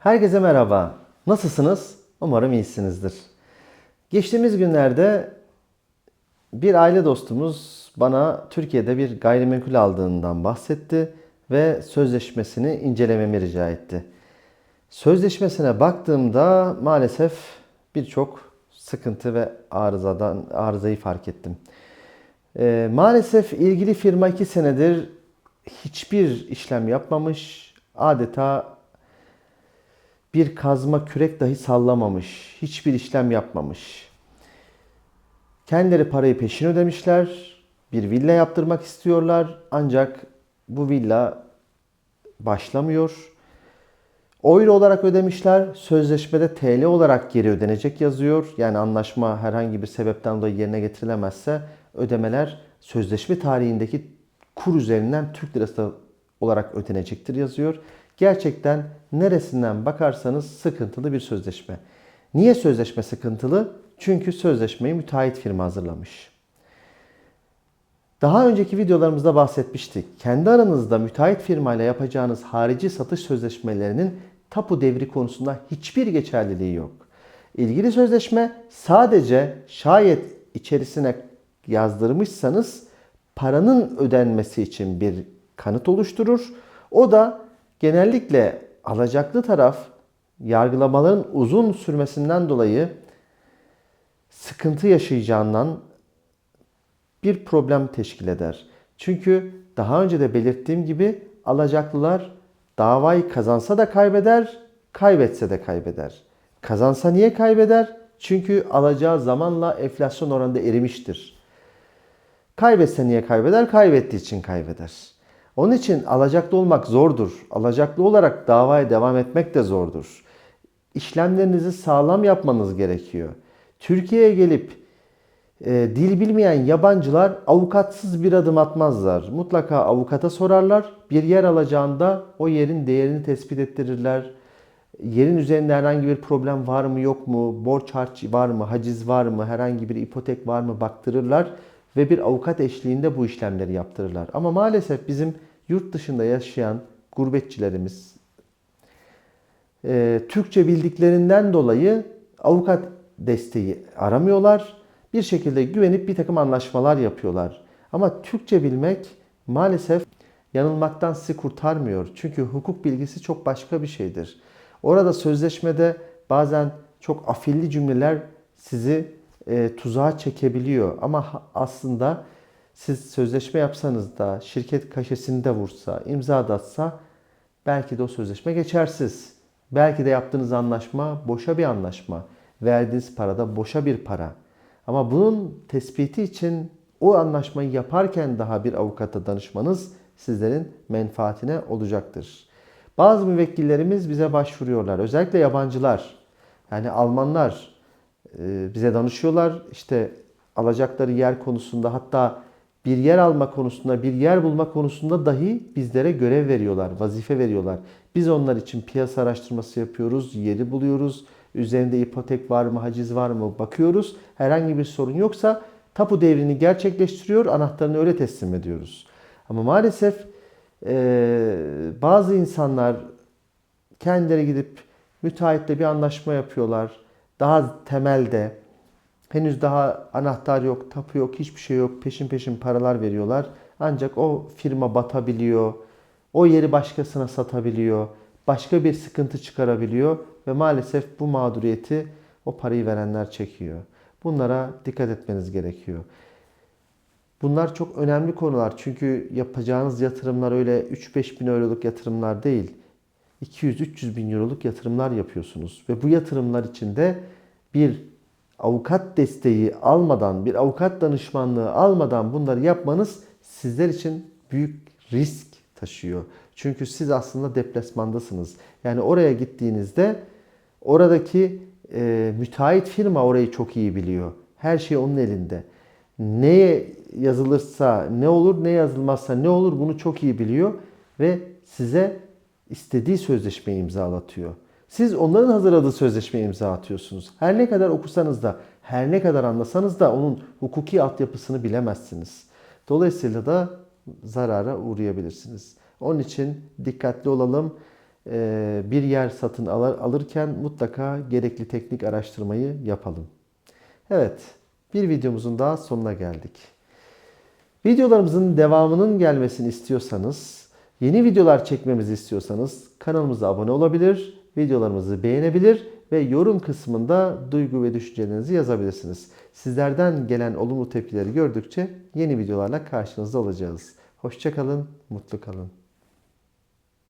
Herkese merhaba. Nasılsınız? Umarım iyisinizdir. Geçtiğimiz günlerde bir aile dostumuz bana Türkiye'de bir gayrimenkul aldığından bahsetti ve sözleşmesini incelememi rica etti. Sözleşmesine baktığımda maalesef birçok sıkıntı ve arızadan arızayı fark ettim. Ee, maalesef ilgili firma 2 senedir hiçbir işlem yapmamış. Adeta bir kazma kürek dahi sallamamış. Hiçbir işlem yapmamış. Kendileri parayı peşin ödemişler. Bir villa yaptırmak istiyorlar. Ancak bu villa başlamıyor. Euro olarak ödemişler. Sözleşmede TL olarak geri ödenecek yazıyor. Yani anlaşma herhangi bir sebepten dolayı yerine getirilemezse ödemeler sözleşme tarihindeki kur üzerinden Türk lirası olarak ödenecektir yazıyor. Gerçekten neresinden bakarsanız sıkıntılı bir sözleşme. Niye sözleşme sıkıntılı? Çünkü sözleşmeyi müteahhit firma hazırlamış. Daha önceki videolarımızda bahsetmiştik. Kendi aranızda müteahhit firmayla yapacağınız harici satış sözleşmelerinin tapu devri konusunda hiçbir geçerliliği yok. İlgili sözleşme sadece şayet içerisine yazdırmışsanız paranın ödenmesi için bir kanıt oluşturur. O da genellikle alacaklı taraf yargılamaların uzun sürmesinden dolayı sıkıntı yaşayacağından bir problem teşkil eder. Çünkü daha önce de belirttiğim gibi alacaklılar davayı kazansa da kaybeder, kaybetse de kaybeder. Kazansa niye kaybeder? Çünkü alacağı zamanla enflasyon oranında erimiştir. Kaybetse niye kaybeder? Kaybettiği için kaybeder. Onun için alacaklı olmak zordur. Alacaklı olarak davaya devam etmek de zordur. İşlemlerinizi sağlam yapmanız gerekiyor. Türkiye'ye gelip e, dil bilmeyen yabancılar avukatsız bir adım atmazlar. Mutlaka avukata sorarlar. Bir yer alacağında o yerin değerini tespit ettirirler. Yerin üzerinde herhangi bir problem var mı yok mu, borç harç var mı, haciz var mı, herhangi bir ipotek var mı baktırırlar ve bir avukat eşliğinde bu işlemleri yaptırırlar. Ama maalesef bizim yurt dışında yaşayan gurbetçilerimiz e, Türkçe bildiklerinden dolayı avukat desteği aramıyorlar. Bir şekilde güvenip bir takım anlaşmalar yapıyorlar. Ama Türkçe bilmek maalesef yanılmaktan sizi kurtarmıyor. Çünkü hukuk bilgisi çok başka bir şeydir. Orada sözleşmede bazen çok afilli cümleler sizi e, tuzağa çekebiliyor. Ama aslında siz sözleşme yapsanız da şirket kaşesini de vursa, imza da atsa belki de o sözleşme geçersiz. Belki de yaptığınız anlaşma boşa bir anlaşma. Verdiğiniz para da boşa bir para. Ama bunun tespiti için o anlaşmayı yaparken daha bir avukata danışmanız sizlerin menfaatine olacaktır. Bazı müvekkillerimiz bize başvuruyorlar. Özellikle yabancılar. Yani Almanlar bize danışıyorlar. İşte alacakları yer konusunda hatta bir yer alma konusunda, bir yer bulma konusunda dahi bizlere görev veriyorlar, vazife veriyorlar. Biz onlar için piyasa araştırması yapıyoruz, yeri buluyoruz. Üzerinde ipotek var mı, haciz var mı bakıyoruz. Herhangi bir sorun yoksa tapu devrini gerçekleştiriyor, anahtarını öyle teslim ediyoruz. Ama maalesef e, bazı insanlar kendileri gidip müteahhitle bir anlaşma yapıyorlar. Daha temelde henüz daha anahtar yok, tapu yok, hiçbir şey yok. Peşin peşin paralar veriyorlar. Ancak o firma batabiliyor. O yeri başkasına satabiliyor. Başka bir sıkıntı çıkarabiliyor ve maalesef bu mağduriyeti o parayı verenler çekiyor. Bunlara dikkat etmeniz gerekiyor. Bunlar çok önemli konular çünkü yapacağınız yatırımlar öyle 3-5 bin euroluk yatırımlar değil. 200-300 bin euroluk yatırımlar yapıyorsunuz. Ve bu yatırımlar içinde bir avukat desteği almadan, bir avukat danışmanlığı almadan bunları yapmanız sizler için büyük risk taşıyor. Çünkü siz aslında deplasmandasınız. Yani oraya gittiğinizde oradaki e, müteahhit firma orayı çok iyi biliyor. Her şey onun elinde. Neye yazılırsa ne olur, ne yazılmazsa ne olur bunu çok iyi biliyor ve size istediği sözleşmeyi imzalatıyor. Siz onların hazırladığı sözleşmeyi imza atıyorsunuz. Her ne kadar okusanız da, her ne kadar anlasanız da onun hukuki altyapısını bilemezsiniz. Dolayısıyla da zarara uğrayabilirsiniz. Onun için dikkatli olalım. e, bir yer satın alır, alırken mutlaka gerekli teknik araştırmayı yapalım. Evet, bir videomuzun daha sonuna geldik. Videolarımızın devamının gelmesini istiyorsanız, yeni videolar çekmemizi istiyorsanız kanalımıza abone olabilir, videolarımızı beğenebilir ve yorum kısmında duygu ve düşüncelerinizi yazabilirsiniz. Sizlerden gelen olumlu tepkileri gördükçe yeni videolarla karşınızda olacağız. Hoşçakalın, mutlu kalın.